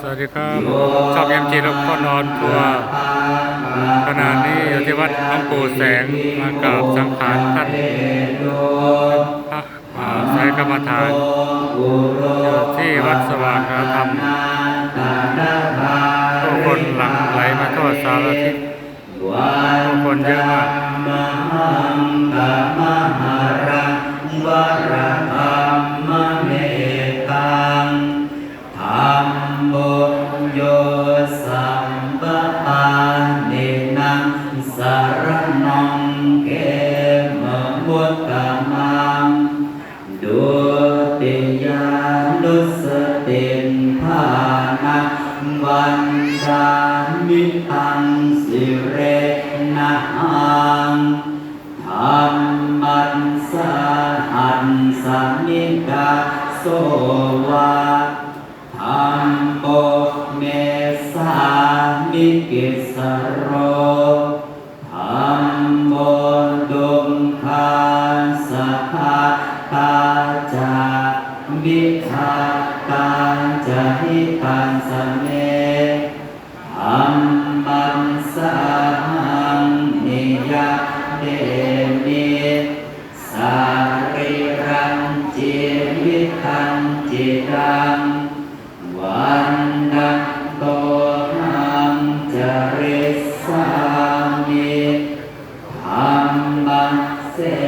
สวัสดีครับชอบเอ็มจีแล้วก็นอนทัวร์ขณะนี้อยู่ที่วัดหลวงปู่แสงมากราบสังขารท่านพระอ่าสายกรรมฐานอยู่ที่วัดสว่างธรรมผู้คนหลั่งไหลมาทั่วสารทิศผู้คนเยอะมาก โยสัมปปาเนนังสารนังเกมมุตตะมังดุติยานุสตินภานัวันดามิตังสิเรนะอังธรรมันสาหันสามิกาโสวา มิกิสโรธรรมโมดุมคาสภาตาจามิทาตาจาหิตันสเมธรรมันสาหังนิยาเดมิสาริรังจิวิทังจิตัง